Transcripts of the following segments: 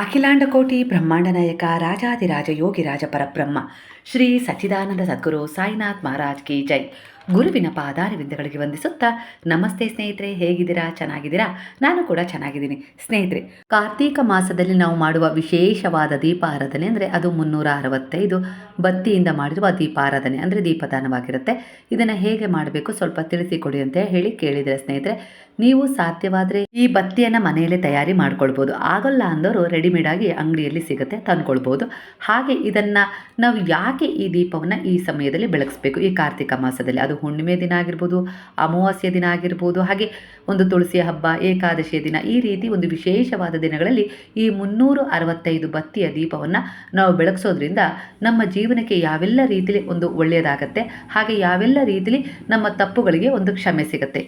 ಅಖಿಲಾಂಡ ಕೋಟಿ ಬ್ರಹ್ಮಾಂಡ ನಾಯಕ ರಾಜಾದಿರಾಜ ಯೋಗಿರಾಜ ಪರಬ್ರಹ್ಮ, ಶ್ರೀ ಸಚ್ಚಿದಾನಂದ ಸದ್ಗುರು ಸಾಯಿನಾಥ್ ಮಹಾರಾಜ್ ಕಿ ಜೈ. ಗುರುವಿನ ಪಾದಾರವಿಂದಗಳಿಗೆ ವಂದಿಸುತ್ತಾ, ನಮಸ್ತೆ ಸ್ನೇಹಿತರೆ, ಹೇಗಿದ್ದೀರಾ? ಚೆನ್ನಾಗಿದ್ದೀರಾ? ನಾನು ಕೂಡ ಚೆನ್ನಾಗಿದ್ದೀನಿ. ಸ್ನೇಹಿತರೆ, ಕಾರ್ತೀಕ ಮಾಸದಲ್ಲಿ ನಾವು ಮಾಡುವ ವಿಶೇಷವಾದ ದೀಪಾರಾಧನೆ ಅಂದರೆ ಅದು ಮುನ್ನೂರ ಅರವತ್ತೈದು. ಬತ್ತಿಯಿಂದ ಮಾಡಿರುವ ದೀಪಾರಾಧನೆ ಅಂದರೆ ದೀಪದಾನವಾಗಿರುತ್ತೆ. ಇದನ್ನು ಹೇಗೆ ಮಾಡಬೇಕು ಸ್ವಲ್ಪ ತಿಳಿಸಿಕೊಡಿ ಅಂತ ಹೇಳಿ ಕೇಳಿದರೆ ಸ್ನೇಹಿತರೆ ನೀವು ಸಾಧ್ಯವಾದರೆ ಈ ಬತ್ತಿಯನ್ನು ಮನೆಯಲ್ಲೇ ತಯಾರಿ ಮಾಡ್ಕೊಳ್ಬೋದು. ಆಗಲ್ಲ ಅಂದವರು ರೆಡಿಮೇಡ್ ಆಗಿ ಅಂಗಡಿಯಲ್ಲಿ ಸಿಗುತ್ತೆ, ತಂದ್ಕೊಳ್ಬೋದು. ಹಾಗೆ ಇದನ್ನು ನಾವು ಯಾಕೆ ಈ ದೀಪವನ್ನು ಈ ಸಮಯದಲ್ಲಿ ಬೆಳಗಿಸ್ಬೇಕು? ಈ ಕಾರ್ತಿಕ ಮಾಸದಲ್ಲಿ ಅದು ಹುಣ್ಣಿಮೆ ದಿನ ಆಗಿರ್ಬೋದು, ಅಮಾವಾಸ್ಯ ದಿನ ಆಗಿರ್ಬೋದು, ಹಾಗೆ ಒಂದು ತುಳಸಿ ಹಬ್ಬ ಏಕಾದಶಿಯ ದಿನ ಈ ರೀತಿ ಒಂದು ವಿಶೇಷವಾದ ದಿನಗಳಲ್ಲಿ ಈ ಮುನ್ನೂರು ಅರವತ್ತೈದು ಬತ್ತಿಯ ದೀಪವನ್ನು ನಾವು ಬೆಳಗಿಸೋದ್ರಿಂದ ನಮ್ಮ ಜೀವನಕ್ಕೆ ಯಾವೆಲ್ಲ ರೀತಿಲಿ ಒಂದು ಒಳ್ಳೆಯದಾಗತ್ತೆ ಹಾಗೆ ಯಾವೆಲ್ಲ ರೀತಿಲಿ ನಮ್ಮ ತಪ್ಪುಗಳಿಗೆ ಒಂದು ಕ್ಷಮೆ ಸಿಗುತ್ತೆ.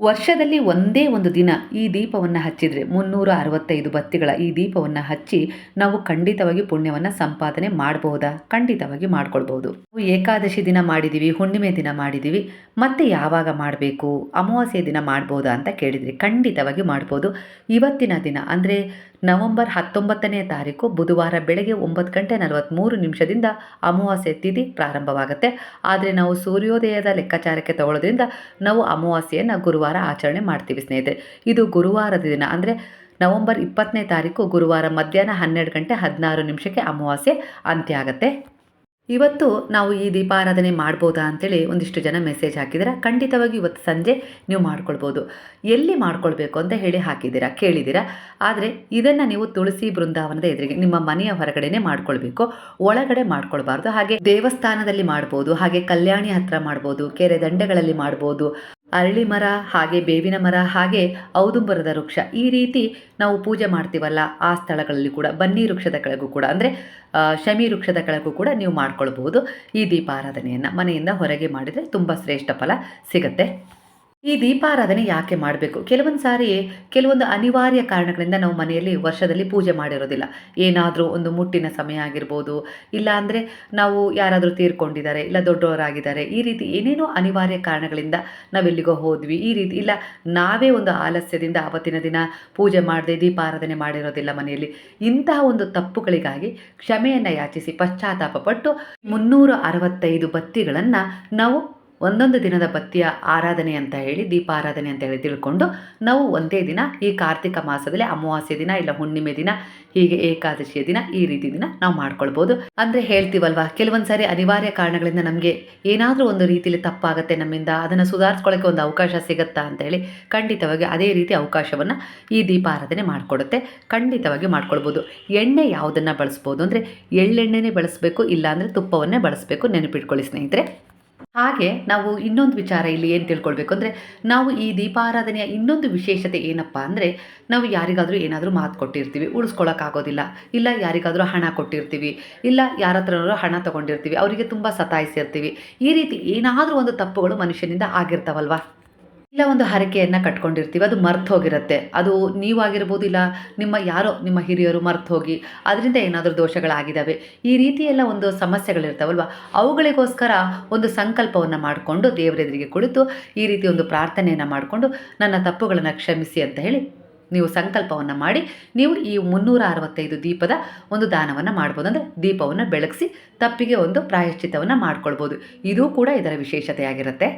ವರ್ಷದಲ್ಲಿ ಒಂದೇ ಒಂದು ದಿನ ಈ ದೀಪವನ್ನು ಹಚ್ಚಿದರೆ ಮುನ್ನೂರ ಅರವತ್ತೈದು ಬತ್ತಿಗಳ ಈ ದೀಪವನ್ನು ಹಚ್ಚಿ ನಾವು ಖಂಡಿತವಾಗಿ ಪುಣ್ಯವನ್ನು ಸಂಪಾದನೆ ಮಾಡಬಹುದಾ ಖಂಡಿತವಾಗಿ ಮಾಡ್ಕೊಳ್ಬೋದು. ಏಕಾದಶಿ ದಿನ ಮಾಡಿದ್ದೀವಿ ಹುಣ್ಣಿಮೆ ದಿನ ಮಾಡಿದ್ದೀವಿ ಮತ್ತೆ ಯಾವಾಗ ಮಾಡಬೇಕು? ಅಮಾವಾಸ್ಯೆ ದಿನ ಮಾಡ್ಬೋದಾ ಅಂತ ಕೇಳಿದ್ರಿ. ಖಂಡಿತವಾಗಿ ಮಾಡ್ಬೋದು. ಇವತ್ತಿನ ದಿನ ಅಂದರೆ ನವೆಂಬರ್ ಹತ್ತೊಂಬತ್ತನೇ ತಾರೀಕು ಬುಧವಾರ ಬೆಳಗ್ಗೆ ಒಂಬತ್ತು ಗಂಟೆ ನಲವತ್ತ್ಮೂರು ನಿಮಿಷದಿಂದ ಅಮಾವಾಸ್ಯೆ ತಿಥಿ ಪ್ರಾರಂಭವಾಗುತ್ತೆ. ಆದರೆ ನಾವು ಸೂರ್ಯೋದಯದ ಲೆಕ್ಕಾಚಾರಕ್ಕೆ ತಗೊಳ್ಳೋದ್ರಿಂದ ನಾವು ಅಮಾವಾಸ್ಯೆಯನ್ನು ಗುರುವಾರ ಆಚರಣೆ ಮಾಡ್ತೀವಿ ಸ್ನೇಹಿತರೆ. ಇದು ಗುರುವಾರದ ದಿನ. ಅಂದರೆ ನವೆಂಬರ್ ಇಪ್ಪತ್ತನೇ ತಾರೀಕು ಗುರುವಾರ ಮಧ್ಯಾಹ್ನ ಹನ್ನೆರಡು ಗಂಟೆ ಹದಿನಾರು ನಿಮಿಷಕ್ಕೆ ಅಮಾವಾಸ್ಯೆ ಅಂತ್ಯ ಆಗುತ್ತೆ. ಇವತ್ತು ನಾವು ಈ ದೀಪಾರಾಧನೆ ಮಾಡ್ಬೋದಾ ಅಂತೇಳಿ ಒಂದಿಷ್ಟು ಜನ ಮೆಸೇಜ್ ಹಾಕಿದ್ದೀರಾ ಖಂಡಿತವಾಗಿ ಇವತ್ತು ಸಂಜೆ ನೀವು ಮಾಡ್ಕೊಳ್ಬೋದು. ಎಲ್ಲಿ ಮಾಡ್ಕೊಳ್ಬೇಕು ಅಂತ ಹೇಳಿ ಹಾಕಿದ್ದೀರಾ, ಕೇಳಿದ್ದೀರಾ? ಆದರೆ ಇದನ್ನು ನೀವು ತುಳಸಿ ಬೃಂದಾವನದ ಎದುರಿಗೆ, ನಿಮ್ಮ ಮನೆಯ ಹೊರಗಡೆನೆ ಮಾಡ್ಕೊಳ್ಬೇಕು. ಒಳಗಡೆ ಮಾಡ್ಕೊಳ್ಬಾರ್ದು. ಹಾಗೆ ದೇವಸ್ಥಾನದಲ್ಲಿ ಮಾಡ್ಬೋದು, ಹಾಗೆ ಕಲ್ಯಾಣಿ ಹತ್ರ ಮಾಡ್ಬೋದು, ಕೆರೆ ದಂಡೆಗಳಲ್ಲಿ ಮಾಡ್ಬೋದು. ಅರಳಿ ಮರ ಹಾಗೆ ಬೇವಿನ ಮರ ಹಾಗೆ ಔದುಂಬರದ ವೃಕ್ಷ. ಈ ರೀತಿ ನಾವು ಪೂಜೆ ಮಾಡ್ತೀವಲ್ಲ ಆ ಸ್ಥಳಗಳಲ್ಲಿ ಕೂಡ, ಬನ್ನಿ ವೃಕ್ಷದ ಕೆಳಗೂ ಕೂಡ, ಅಂದರೆ ಶಮಿ ವೃಕ್ಷದ ಕೆಳಗೂ ಕೂಡ ನೀವು ಮಾಡ್ಕೊಳ್ಬೋದು ಈ ದೀಪಾರಾಧನೆಯನ್ನು ಮನೆಯಿಂದ ಹೊರಗೆ ಮಾಡಿದರೆ ತುಂಬ ಶ್ರೇಷ್ಠ ಫಲ ಸಿಗುತ್ತೆ. ಈ ದೀಪಾರಾಧನೆ ಯಾಕೆ ಮಾಡಬೇಕು? ಕೆಲವೊಂದು ಸಾರಿ ಕೆಲವೊಂದು ಅನಿವಾರ್ಯ ಕಾರಣಗಳಿಂದ ನಾವು ಮನೆಯಲ್ಲಿ ವರ್ಷದಲ್ಲಿ ಪೂಜೆ ಮಾಡಿರೋದಿಲ್ಲ. ಏನಾದರೂ ಒಂದು ಮುಟ್ಟಿನ ಸಮಯ ಆಗಿರ್ಬೋದು, ಇಲ್ಲ ಅಂದರೆ ನಾವು ಯಾರಾದರೂ ತೀರ್ಕೊಂಡಿದ್ದಾರೆ, ಇಲ್ಲ ದೊಡ್ಡವರಾಗಿದ್ದಾರೆ, ಈ ರೀತಿ ಏನೇನೋ ಅನಿವಾರ್ಯ ಕಾರಣಗಳಿಂದ ನಾವೆಲ್ಲಿಗೋ ಹೋದ್ವಿ, ಈ ರೀತಿ, ಇಲ್ಲ ನಾವೇ ಒಂದು ಆಲಸ್ಯದಿಂದ ಆವತ್ತಿನ ದಿನ ಪೂಜೆ ಮಾಡದೆ ದೀಪಾರಾಧನೆ ಮಾಡಿರೋದಿಲ್ಲ ಮನೆಯಲ್ಲಿ. ಇಂತಹ ಒಂದು ತಪ್ಪುಗಳಿಗಾಗಿ ಕ್ಷಮೆಯನ್ನು ಯಾಚಿಸಿ ಪಶ್ಚಾತ್ತಾಪ ಪಟ್ಟು ಮುನ್ನೂರ ಅರವತ್ತೈದು ಬತ್ತಿಗಳನ್ನು ನಾವು ಒಂದೊಂದು ದಿನದ ಬತ್ತಿಯ ಆರಾಧನೆ ಅಂತ ಹೇಳಿ ದೀಪ ಆರಾಧನೆ ಅಂತ ಹೇಳಿ ತಿಳ್ಕೊಂಡು ನಾವು ಒಂದೇ ದಿನ ಈ ಕಾರ್ತಿಕ ಮಾಸದಲ್ಲಿ ಅಮಾವಾಸ್ಯೆ ದಿನ ಇಲ್ಲ ಹುಣ್ಣಿಮೆ ದಿನ, ಹೀಗೆ ಏಕಾದಶಿಯ ದಿನ ಈ ರೀತಿ ದಿನ ನಾವು ಮಾಡ್ಕೊಳ್ಬೋದು. ಅಂದರೆ ಹೇಳ್ತೀವಲ್ವಾ, ಕೆಲವೊಂದು ಸಾರಿ ಅನಿವಾರ್ಯ ಕಾರಣಗಳಿಂದ ನಮಗೆ ಏನಾದರೂ ಒಂದು ರೀತಿಯಲ್ಲಿ ತಪ್ಪಾಗುತ್ತೆ ನಮ್ಮಿಂದ, ಅದನ್ನು ಸುಧಾರಿಸ್ಕೊಳ್ಳೋಕ್ಕೆ ಒಂದು ಅವಕಾಶ ಸಿಗುತ್ತಾ ಅಂತೇಳಿ ಖಂಡಿತವಾಗಿ ಅದೇ ರೀತಿ ಅವಕಾಶವನ್ನು ಈ ದೀಪ ಆರಾಧನೆ ಮಾಡಿಕೊಡುತ್ತೆ. ಖಂಡಿತವಾಗಿ ಮಾಡ್ಕೊಳ್ಬೋದು. ಎಣ್ಣೆ ಯಾವುದನ್ನು ಬಳಸ್ಬೋದು ಅಂದರೆ ಎಳ್ಳೆಣ್ಣೆನೇ ಬಳಸಬೇಕು, ಇಲ್ಲಾಂದರೆ ತುಪ್ಪವನ್ನೇ ಬಳಸಬೇಕು, ನೆನಪಿಟ್ಕೊಳ್ಳಿ ಸ್ನೇಹಿತರೆ. ಹಾಗೆ ನಾವು ಇನ್ನೊಂದು ವಿಚಾರ ಇಲ್ಲಿ ಏನು ತಿಳ್ಕೊಳ್ಬೇಕು ಅಂದರೆ ನಾವು ಈ ದೀಪಾರಾಧನೆಯ ಇನ್ನೊಂದು ವಿಶೇಷತೆ ಏನಪ್ಪ ಅಂದರೆ ನಾವು ಯಾರಿಗಾದರೂ ಏನಾದರೂ ಮಾತು ಕೊಟ್ಟಿರ್ತೀವಿ ಉಳಿಸ್ಕೊಳ್ಳೋಕ್ಕಾಗೋದಿಲ್ಲ ಇಲ್ಲ ಯಾರಿಗಾದರೂ ಹಣ ಕೊಟ್ಟಿರ್ತೀವಿ, ಇಲ್ಲ ಯಾರ ಹತ್ರನಾದ್ರೂ ಹಣ ತೊಗೊಂಡಿರ್ತೀವಿ, ಅವರಿಗೆ ತುಂಬ ಸತಾಯಿಸಿರ್ತೀವಿ. ಈ ರೀತಿ ಏನಾದರೂ ಒಂದು ತಪ್ಪುಗಳು ಮನುಷ್ಯನಿಂದ ಆಗಿರ್ತಾವಲ್ವಾ? ಇಲ್ಲ ಒಂದು ಹರಕೆಯನ್ನು ಕಟ್ಕೊಂಡಿರ್ತೀವಿ, ಅದು ಮರ್ತು ಹೋಗಿರುತ್ತೆ. ಅದು ನೀವಾಗಿರ್ಬೋದು ಇಲ್ಲ ನಿಮ್ಮ ಯಾರೋ, ನಿಮ್ಮ ಹಿರಿಯರು ಮರ್ತು ಹೋಗಿ ಅದರಿಂದ ಏನಾದರೂ ದೋಷಗಳಾಗಿದ್ದಾವೆ ಈ ರೀತಿ ಎಲ್ಲ ಒಂದು ಸಮಸ್ಯೆಗಳಿರ್ತಾವಲ್ವ? ಅವುಗಳಿಗೋಸ್ಕರ ಒಂದು ಸಂಕಲ್ಪವನ್ನು ಮಾಡಿಕೊಂಡು ದೇವರೆದುರಿಗೆ ಕುಳಿತು ಈ ರೀತಿ ಒಂದು ಪ್ರಾರ್ಥನೆಯನ್ನು ಮಾಡಿಕೊಂಡು ನನ್ನ ತಪ್ಪುಗಳನ್ನು ಕ್ಷಮಿಸಿ ಅಂತ ಹೇಳಿ ನೀವು ಸಂಕಲ್ಪವನ್ನು ಮಾಡಿ ನೀವು ಈ ಮುನ್ನೂರ ಅರವತ್ತೈದು ದೀಪದ ಒಂದು ದಾನವನ್ನು ಮಾಡ್ಬೋದು. ಅಂದರೆ ದೀಪವನ್ನು ಬೆಳಗಿಸಿ ತಪ್ಪಿಗೆ ಒಂದು ಪ್ರಾಯಶ್ಚಿತವನ್ನು ಮಾಡ್ಕೊಳ್ಬೋದು. ಇದು ಕೂಡ ಇದರ ವಿಶೇಷತೆಯಾಗಿರುತ್ತೆ.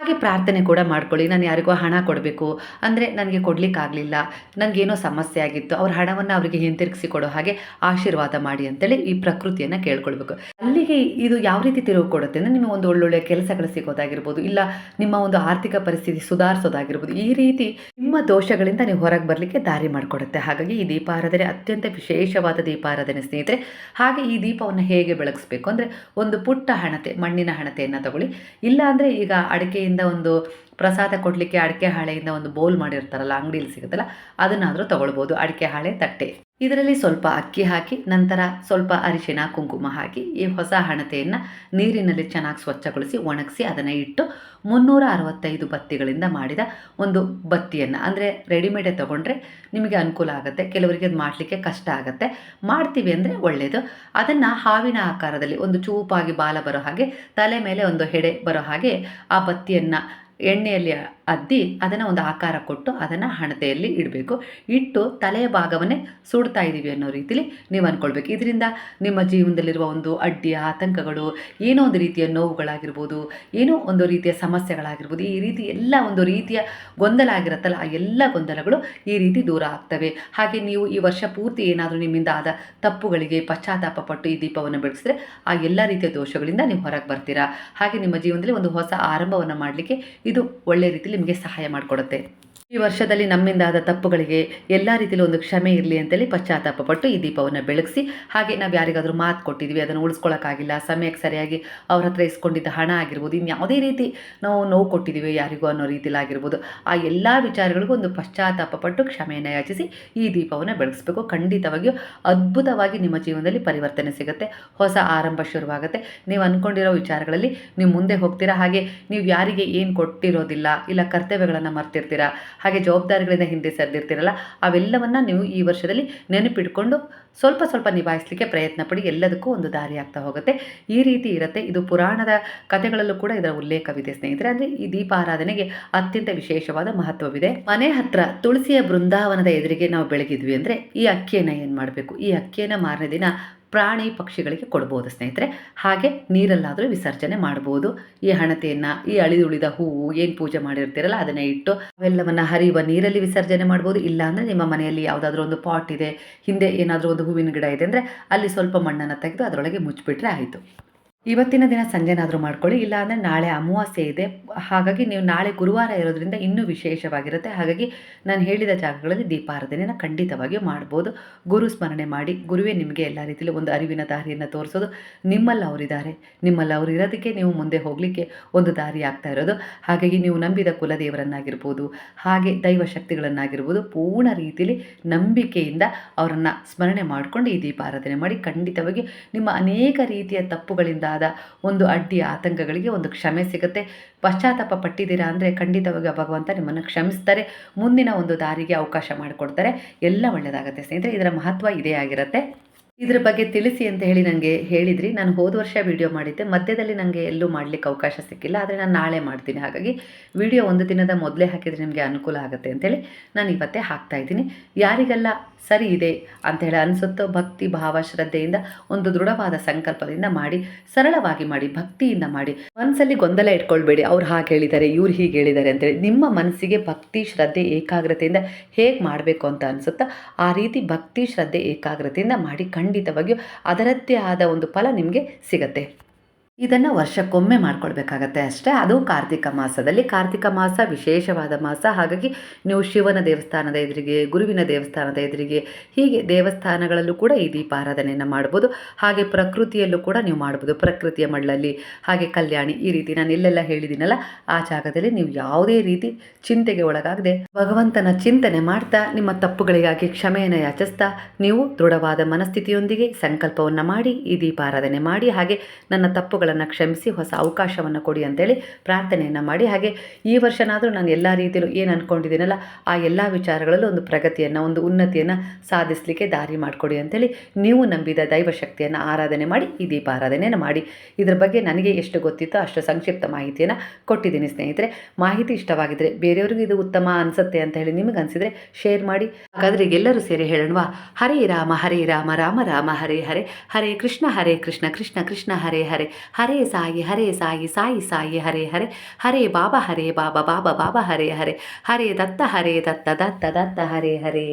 ಹಾಗೆ ಪ್ರಾರ್ಥನೆ ಕೂಡ ಮಾಡ್ಕೊಳ್ಳಿ. ನಾನು ಯಾರಿಗೋ ಹಣ ಕೊಡಬೇಕು ಅಂದರೆ ನನಗೆ ಕೊಡಲಿಕ್ಕಾಗಲಿಲ್ಲ, ನನಗೇನೋ ಸಮಸ್ಯೆ ಆಗಿತ್ತು, ಅವ್ರ ಹಣವನ್ನು ಅವರಿಗೆ ಹಿಂತಿರುಗಿಸಿ ಕೊಡೋ ಹಾಗೆ ಆಶೀರ್ವಾದ ಮಾಡಿ ಅಂತೇಳಿ ಈ ಪ್ರಕೃತಿಯನ್ನು ಕೇಳ್ಕೊಳ್ಬೇಕು. ಅಲ್ಲಿಗೆ ಇದು ಯಾವ ರೀತಿ ತಿರುವು ಕೊಡುತ್ತೆ ಅಂದರೆ ನಿಮಗೆ ಒಂದು ಒಳ್ಳೊಳ್ಳೆ ಕೆಲಸಗಳು ಸಿಗೋದಾಗಿರ್ಬೋದು, ಇಲ್ಲ ನಿಮ್ಮ ಒಂದು ಆರ್ಥಿಕ ಪರಿಸ್ಥಿತಿ ಸುಧಾರಿಸೋದಾಗಿರ್ಬೋದು, ಈ ರೀತಿ ನಿಮ್ಮ ದೋಷಗಳಿಂದ ನೀವು ಹೊರಗೆ ಬರಲಿಕ್ಕೆ ದಾರಿ ಮಾಡಿಕೊಡುತ್ತೆ. ಹಾಗಾಗಿ ಈ ದೀಪಾರಾಧನೆ ಅತ್ಯಂತ ವಿಶೇಷವಾದ ದೀಪಾರಾಧನೆ ಸ್ನೇಹಿತರೆ. ಹಾಗೆ ಈ ದೀಪವನ್ನು ಹೇಗೆ ಬೆಳಗಿಸ್ಬೇಕು ಅಂದರೆ ಒಂದು ಪುಟ್ಟ ಹಣತೆ, ಮಣ್ಣಿನ ಹಣತೆಯನ್ನು ತಗೊಳ್ಳಿ. ಇಲ್ಲ ಅಂದರೆ ಈಗ ಅಡಿಕೆ ಒಂದು ಪ್ರಸಾದ ಕೊಡಲಿಕ್ಕೆ ಅಡಿಕೆ ಹಾಳೆಯಿಂದ ಒಂದು ಬೌಲ್ ಮಾಡಿರ್ತಾರಲ್ಲ ಅಂಗಡಿಯಲ್ಲಿ ಸಿಗುತ್ತಲ್ಲ, ಅದನ್ನಾದರೂ ತೊಗೊಳ್ಬೋದು. ಅಡಿಕೆ ಹಾಳೆ, ತಟ್ಟೆ. ಇದರಲ್ಲಿ ಸ್ವಲ್ಪ ಅಕ್ಕಿ ಹಾಕಿ, ನಂತರ ಸ್ವಲ್ಪ ಅರಿಶಿನ, ಕುಂಕುಮ ಹಾಕಿ ಈ ಹೊಸ ಹಣತೆಯನ್ನು ನೀರಿನಲ್ಲಿ ಚೆನ್ನಾಗಿ ಸ್ವಚ್ಛಗೊಳಿಸಿ ಒಣಗಿಸಿ ಅದನ್ನು ಇಟ್ಟು ಮುನ್ನೂರ ಅರವತ್ತೈದು ಬತ್ತಿಗಳಿಂದ ಮಾಡಿದ ಒಂದು ಬತ್ತಿಯನ್ನು, ಅಂದರೆ ರೆಡಿಮೇಡೇ ತೊಗೊಂಡ್ರೆ ನಿಮಗೆ ಅನುಕೂಲ ಆಗುತ್ತೆ. ಕೆಲವರಿಗೆ ಅದು ಮಾಡಲಿಕ್ಕೆ ಕಷ್ಟ ಆಗುತ್ತೆ. ಮಾಡ್ತೀವಿ ಅಂದರೆ ಒಳ್ಳೆಯದು ಅದನ್ನು ಹಾವಿನ ಆಕಾರದಲ್ಲಿ ಒಂದು ಚೂಪಾಗಿ ಬಾಲ ಬರೋ ಹಾಗೆ, ತಲೆ ಮೇಲೆ ಒಂದು ಹೆಡೆ ಬರೋ ಹಾಗೆ ಆ ಬತ್ತಿಯನ್ನು ಎಣ್ಣೆಯಲ್ಲಿ ಅದ್ದಿ ಅದನ್ನು ಒಂದು ಆಕಾರ ಕೊಟ್ಟು ಅದನ್ನು ಹಣತೆಯಲ್ಲಿ ಇಡಬೇಕು. ಇಟ್ಟು ತಲೆಯ ಭಾಗವನ್ನೇ ಸುಡ್ತಾ ಇದ್ದೀವಿ ಅನ್ನೋ ರೀತಿಲಿ ನೀವು ಅಂದ್ಕೊಳ್ಬೇಕು ಇದರಿಂದ ನಿಮ್ಮ ಜೀವನದಲ್ಲಿರುವ ಒಂದು ಅಡ್ಡಿ, ಆತಂಕಗಳು, ಏನೋ ಒಂದು ರೀತಿಯ ನೋವುಗಳಾಗಿರ್ಬೋದು, ಏನೋ ಒಂದು ರೀತಿಯ ಸಮಸ್ಯೆಗಳಾಗಿರ್ಬೋದು, ಈ ರೀತಿ ಎಲ್ಲ ಒಂದು ರೀತಿಯ ಗೊಂದಲ ಆಗಿರುತ್ತಲ್ಲ, ಆ ಎಲ್ಲ ಗೊಂದಲಗಳು ಈ ರೀತಿ ದೂರ ಆಗ್ತವೆ. ಹಾಗೆ ನೀವು ಈ ವರ್ಷ ಪೂರ್ತಿ ಏನಾದರೂ ನಿಮ್ಮಿಂದ ಆದ ತಪ್ಪುಗಳಿಗೆ ಪಶ್ಚಾತ್ತಾಪ ಪಟ್ಟು ಈ ದೀಪವನ್ನು ಬೆಳೆಸಿದ್ರೆ ಆ ಎಲ್ಲ ರೀತಿಯ ದೋಷಗಳಿಂದ ನೀವು ಹೊರಗೆ ಬರ್ತೀರಾ? ಹಾಗೆ ನಿಮ್ಮ ಜೀವನದಲ್ಲಿ ಒಂದು ಹೊಸ ಆರಂಭವನ್ನು ಮಾಡಲಿಕ್ಕೆ ಇದು ಒಳ್ಳೆ ರೀತಿಯಲ್ಲಿ ನಿಮಗೆ ಸಹಾಯ ಮಾಡಿಕೊಡುತ್ತೆ. ಈ ವರ್ಷದಲ್ಲಿ ನಮ್ಮಿಂದ ಆದ ತಪ್ಪುಗಳಿಗೆ ಎಲ್ಲ ರೀತಿಯಲ್ಲೂ ಒಂದು ಕ್ಷಮೆ ಇರಲಿ ಅಂತೇಳಿ ಪಶ್ಚಾತ್ತಾಪ ಪಟ್ಟು ಈ ದೀಪವನ್ನು ಬೆಳಗಿಸಿ, ಹಾಗೆ ನಾವು ಯಾರಿಗಾದರೂ ಮಾತು ಕೊಟ್ಟಿದ್ವಿ, ಅದನ್ನು ಉಳಿಸ್ಕೊಳ್ಳೋಕ್ಕಾಗಿಲ್ಲ ಸಮಯಕ್ಕೆ ಸರಿಯಾಗಿ ಅವ್ರ ಹತ್ರ ಇಸ್ಕೊಂಡಿದ್ದ ಹಣ ಆಗಿರ್ಬೋದು ಇನ್ನು ಯಾವುದೇ ರೀತಿ ನಾವು ನೋವು ಕೊಟ್ಟಿದ್ದೀವಿ ಯಾರಿಗೂ ಅನ್ನೋ ರೀತಿಲಿ ಆಗಿರ್ಬೋದು, ಆ ಎಲ್ಲ ವಿಚಾರಗಳಿಗೂ ಒಂದು ಪಶ್ಚಾತ್ತಾಪ ಪಟ್ಟು ಕ್ಷಮೆಯನ್ನು ಯಾಚಿಸಿ ಈ ದೀಪವನ್ನು ಬೆಳಗಿಸ್ಬೇಕು. ಖಂಡಿತವಾಗಿಯೂ ಅದ್ಭುತವಾಗಿ ನಿಮ್ಮ ಜೀವನದಲ್ಲಿ ಪರಿವರ್ತನೆ ಸಿಗುತ್ತೆ, ಹೊಸ ಆರಂಭ ಶುರುವಾಗುತ್ತೆ. ನೀವು ಅಂದ್ಕೊಂಡಿರೋ ವಿಚಾರಗಳಲ್ಲಿ ನೀವು ಮುಂದೆ ಹೋಗ್ತೀರಾ, ಹಾಗೆ ನೀವು ಯಾರಿಗೆ ಏನು ಕೊಟ್ಟಿರೋದಿಲ್ಲ, ಇಲ್ಲ ಕರ್ತವ್ಯಗಳನ್ನು ಮರ್ತಿರ್ತೀರಾ ಹಾಗೆ ಜವಾಬ್ದಾರಿಗಳಿಂದ ಹಿಂದೆ ಸರಿದಿರ್ತೀರಲ್ಲ, ಅವೆಲ್ಲವನ್ನ ನೀವು ಈ ವರ್ಷದಲ್ಲಿ ನೆನಪಿಟ್ಕೊಂಡು ಸ್ವಲ್ಪ ಸ್ವಲ್ಪ ನಿಭಾಯಿಸಲಿಕ್ಕೆ ಪ್ರಯತ್ನ ಪಡಿ, ಎಲ್ಲದಕ್ಕೂ ಒಂದು ದಾರಿ ಆಗ್ತಾ ಹೋಗುತ್ತೆ. ಈ ರೀತಿ ಇರುತ್ತೆ. ಇದು ಪುರಾಣದ ಕಥೆಗಳಲ್ಲೂ ಕೂಡ ಇದರ ಉಲ್ಲೇಖವಿದೆ ಸ್ನೇಹಿತರೆ. ಅಂದರೆ ಈ ದೀಪಾರಾಧನೆಗೆ ಅತ್ಯಂತ ವಿಶೇಷವಾದ ಮಹತ್ವವಿದೆ. ಮನೆ ಹತ್ರ ತುಳಸಿಯ ಬೃಂದಾವನದ ಎದುರಿಗೆ ನಾವು ಬೆಳಗಿದ್ವಿ ಅಂದರೆ ಈ ಅಕ್ಕಿಯನ್ನು ಏನು ಮಾಡಬೇಕು? ಈ ಅಕ್ಕಿಯನ್ನು ಮಾರನೇ ದಿನ ಪ್ರಾಣಿ ಪಕ್ಷಿಗಳಿಗೆ ಕೊಡ್ಬೋದು ಸ್ನೇಹಿತರೆ. ಹಾಗೆ ನೀರಲ್ಲಾದರೂ ವಿಸರ್ಜನೆ ಮಾಡ್ಬೋದು. ಈ ಹಣತೆಯನ್ನು, ಈ ಅಳಿದುಳಿದ ಹೂವು ಏನು ಪೂಜೆ ಮಾಡಿರ್ತೀರಲ್ಲ ಅದನ್ನೇ ಇಟ್ಟು ಅವೆಲ್ಲವನ್ನು ಹರಿಯುವ ನೀರಲ್ಲಿ ವಿಸರ್ಜನೆ ಮಾಡ್ಬೋದು. ಇಲ್ಲಾಂದರೆ ನಿಮ್ಮ ಮನೆಯಲ್ಲಿ ಯಾವುದಾದ್ರೂ ಒಂದು ಪಾಟ್ ಇದೆ, ಹಿಂದೆ ಏನಾದರೂ ಒಂದು ಹೂವಿನ ಗಿಡ ಇದೆ ಅಂದರೆ ಅಲ್ಲಿ ಸ್ವಲ್ಪ ಮಣ್ಣನ್ನು ತೆಗೆದು ಅದರೊಳಗೆ ಮುಚ್ಚಿಬಿಟ್ರೆ ಆಯಿತು. ಇವತ್ತಿನ ದಿನ ಸಂಜೆನಾದರೂ ಮಾಡ್ಕೊಳ್ಳಿ, ಇಲ್ಲಾಂದರೆ ನಾಳೆ ಅಮಾವಾಸ್ಯೆ ಇದೆ. ಹಾಗಾಗಿ ನೀವು ನಾಳೆ ಗುರುವಾರ ಇರೋದ್ರಿಂದ ಇನ್ನೂ ವಿಶೇಷವಾಗಿರುತ್ತೆ. ಹಾಗಾಗಿ ನಾನು ಹೇಳಿದ ಜಾಗಗಳಲ್ಲಿ ದೀಪಾರಾಧನೆಯನ್ನು ಖಂಡಿತವಾಗಿಯೂ ಮಾಡ್ಬೋದು. ಗುರು ಸ್ಮರಣೆ ಮಾಡಿ, ಗುರುವೇ ನಿಮಗೆ ಎಲ್ಲ ರೀತಿಯಲ್ಲೂ ಒಂದು ಅರಿವಿನ ದಾರಿಯನ್ನು ತೋರಿಸೋದು. ನಿಮ್ಮಲ್ಲಿ ಅವರಿದ್ದಾರೆ ನಿಮ್ಮಲ್ಲಿ ಅವರು ಇರೋದಕ್ಕೆ ನೀವು ಮುಂದೆ ಹೋಗಲಿಕ್ಕೆ ಒಂದು ದಾರಿ ಆಗ್ತಾ ಇರೋದು. ಹಾಗಾಗಿ ನೀವು ನಂಬಿದ ಕುಲದೇವರನ್ನಾಗಿರ್ಬೋದು, ಹಾಗೆ ದೈವ ಶಕ್ತಿಗಳನ್ನಾಗಿರ್ಬೋದು, ಪೂರ್ಣ ರೀತಿಯಲ್ಲಿ ನಂಬಿಕೆಯಿಂದ ಅವರನ್ನು ಸ್ಮರಣೆ ಮಾಡಿಕೊಂಡು ಈ ದೀಪಾರಾಧನೆ ಮಾಡಿ ಖಂಡಿತವಾಗಿ ನಿಮ್ಮ ಅನೇಕ ರೀತಿಯ ತಪ್ಪುಗಳಿಂದ ಆದ ಒಂದು ಅಡ್ಡಿಯ ಆತಂಕಗಳಿಗೆ ಒಂದು ಕ್ಷಮೆ ಸಿಗುತ್ತೆ. ಪಶ್ಚಾತ್ತಾಪ ಪಟ್ಟಿದ್ದೀರಾ ಅಂದರೆ ಖಂಡಿತವಾಗಿ ಭಗವಂತ ನಿಮ್ಮನ್ನು ಕ್ಷಮಿಸ್ತಾರೆ. ಮುಂದಿನ ಒಂದು ದಾರಿಗೆ ಅವಕಾಶ ಮಾಡಿಕೊಡ್ತಾರೆ. ಎಲ್ಲ ಒಳ್ಳೆಯದಾಗುತ್ತೆ ಸ್ನೇಹಿತರೆ, ಇದರ ಮಹತ್ವ ಇದೇ ಆಗಿರುತ್ತೆ. ಇದರ ಬಗ್ಗೆ ತಿಳಿಸಿ ಅಂತ ಹೇಳಿ ನನಗೆ ಹೇಳಿದ್ರಿ. ನಾನು ಹೋದ ವರ್ಷ ವಿಡಿಯೋ ಮಾಡಿದ್ದೆ. ಮಧ್ಯದಲ್ಲಿ ನನಗೆ ಎಲ್ಲೂ ಮಾಡಲಿಕ್ಕೆ ಅವಕಾಶ ಸಿಕ್ಕಿಲ್ಲ. ಆದರೆ ನಾನು ನಾಳೆ ಮಾಡ್ತೀನಿ. ಹಾಗಾಗಿ ವಿಡಿಯೋ ಒಂದು ದಿನದ ಮೊದಲೇ ಹಾಕಿದರೆ ನಿಮಗೆ ಅನುಕೂಲ ಆಗುತ್ತೆ ಅಂತೇಳಿ ನಾನು ಇವತ್ತೇ ಹಾಕ್ತಾ ಇದ್ದೀನಿ. ಯಾರಿಗೆಲ್ಲ ಸರಿ ಇದೆ ಅಂಥೇಳಿ ಅನಿಸುತ್ತೋ ಭಕ್ತಿ ಭಾವ ಶ್ರದ್ಧೆಯಿಂದ ಒಂದು ದೃಢವಾದ ಸಂಕಲ್ಪದಿಂದ ಮಾಡಿ, ಸರಳವಾಗಿ ಮಾಡಿ, ಭಕ್ತಿಯಿಂದ ಮಾಡಿ. ಮನಸ್ಸಲ್ಲಿ ಗೊಂದಲ ಇಟ್ಕೊಳ್ಬೇಡಿ. ಅವ್ರು ಹಾಗೆ ಹೇಳಿದ್ದಾರೆ, ಇವ್ರು ಹೀಗೆ ಹೇಳಿದ್ದಾರೆ ಅಂತೇಳಿ ನಿಮ್ಮ ಮನಸ್ಸಿಗೆ ಭಕ್ತಿ, ಶ್ರದ್ಧೆ, ಏಕಾಗ್ರತೆಯಿಂದ ಹೇಗೆ ಮಾಡಬೇಕು ಅಂತ ಅನಿಸುತ್ತಾ, ಆ ರೀತಿ ಭಕ್ತಿ, ಶ್ರದ್ಧೆ, ಏಕಾಗ್ರತೆಯಿಂದ ಮಾಡಿ ಖಂಡಿತವಾಗಿಯೂ ಅದರದ್ದೇ ಆದ ಒಂದು ಫಲ ನಿಮಗೆ ಸಿಗತ್ತೆ. ಇದನ್ನು ವರ್ಷಕ್ಕೊಮ್ಮೆ ಮಾಡ್ಕೊಳ್ಬೇಕಾಗತ್ತೆ ಅಷ್ಟೇ. ಅದು ಕಾರ್ತಿಕ ಮಾಸದಲ್ಲಿ. ಕಾರ್ತಿಕ ಮಾಸ ವಿಶೇಷವಾದ ಮಾಸ. ಹಾಗಾಗಿ ನೀವು ಶಿವನ ದೇವಸ್ಥಾನದ ಎದುರಿಗೆ, ಗುರುವಿನ ದೇವಸ್ಥಾನದ ಎದುರಿಗೆ, ಹೀಗೆ ದೇವಸ್ಥಾನಗಳಲ್ಲೂ ಕೂಡ ಈ ದೀಪಾರಾಧನೆಯನ್ನು ಮಾಡ್ಬೋದು. ಹಾಗೆ ಪ್ರಕೃತಿಯಲ್ಲೂ ಕೂಡ ನೀವು ಮಾಡ್ಬೋದು. ಪ್ರಕೃತಿಯ ಮಳ್ಳಲ್ಲಿ, ಹಾಗೆ ಕಲ್ಯಾಣಿ, ಈ ರೀತಿ ನಾನು ಇಲ್ಲೆಲ್ಲ ಹೇಳಿದ್ದೀನಲ್ಲ, ಆ ಜಾಗದಲ್ಲಿ ನೀವು ಯಾವುದೇ ರೀತಿ ಚಿಂತೆಗೆ ಒಳಗಾಗದೆ ಭಗವಂತನ ಚಿಂತನೆ ಮಾಡ್ತಾ, ನಿಮ್ಮ ತಪ್ಪುಗಳಿಗಾಗಿ ಕ್ಷಮೆಯನ್ನು ಯಾಚಿಸ್ತಾ, ನೀವು ದೃಢವಾದ ಮನಸ್ಥಿತಿಯೊಂದಿಗೆ ಸಂಕಲ್ಪವನ್ನು ಮಾಡಿ, ಈ ದೀಪಾರಾಧನೆ ಮಾಡಿ, ಹಾಗೆ ನನ್ನ ತಪ್ಪುಗಳ ಕ್ಷಮಿಸಿ ಹೊಸ ಅವಕಾಶವನ್ನು ಕೊಡಿ ಅಂತೇಳಿ ಪ್ರಾರ್ಥನೆಯನ್ನು ಮಾಡಿ. ಹಾಗೆ ಈ ವರ್ಷನಾದರೂ ನಾನು ಎಲ್ಲ ರೀತಿಯಲ್ಲೂ ಏನು ಅಂದ್ಕೊಂಡಿದ್ದೀನಲ್ಲ ಆ ಎಲ್ಲ ವಿಚಾರಗಳಲ್ಲೂ ಒಂದು ಪ್ರಗತಿಯನ್ನು, ಒಂದು ಉನ್ನತಿಯನ್ನು ಸಾಧಿಸಲಿಕ್ಕೆ ದಾರಿ ಮಾಡಿಕೊಡಿ ಅಂತೇಳಿ ನೀವು ನಂಬಿದ ದೈವಶಕ್ತಿಯನ್ನು ಆರಾಧನೆ ಮಾಡಿ, ಈ ದೀಪಾರಾಧನೆಯನ್ನು ಮಾಡಿ. ಇದರ ಬಗ್ಗೆ ನನಗೆ ಎಷ್ಟು ಗೊತ್ತಿತ್ತೋ ಅಷ್ಟು ಸಂಕ್ಷಿಪ್ತ ಮಾಹಿತಿಯನ್ನು ಕೊಟ್ಟಿದ್ದೀನಿ ಸ್ನೇಹಿತರೆ. ಮಾಹಿತಿ ಇಷ್ಟವಾಗಿದ್ದರೆ ಬೇರೆಯವ್ರಿಗೂ ಇದು ಉತ್ತಮ ಅನಿಸುತ್ತೆ ಅಂತ ಹೇಳಿ ನಿಮಗೆ ಅನಿಸಿದರೆ ಶೇರ್ ಮಾಡಿ. ಹಾಗಾದರೆ ಎಲ್ಲರೂ ಸೇರಿ ಹೇಳೋಣವಾ? ಹರೇ ರಾಮ ಹರೇ ರಾಮ ರಾಮ ರಾಮ, ಹರೇ ಹರೇ. ಹರೇ ಕೃಷ್ಣ ಹರೇ ಕೃಷ್ಣ ಕೃಷ್ಣ ಕೃಷ್ಣ, ಹರೇ ಹರೇ. ಹರೇ ಸಾಯಿ ಹರೇ ಸಾಯಿ ಸಾಯಿ ಸಾಯಿ ಹರೇ ಹರೇ ಹರೇ ಬಾಬಾ ಹರೇ ಬಾಬಾ ಬಾಬಾ ಬಾಬಾ ಹರೇ ಹರೇ ಹರೇ ದತ್ತ ಹರೇ ದತ್ತ ದತ್ತ ದತ್ತ ಹರೇ ಹರೇ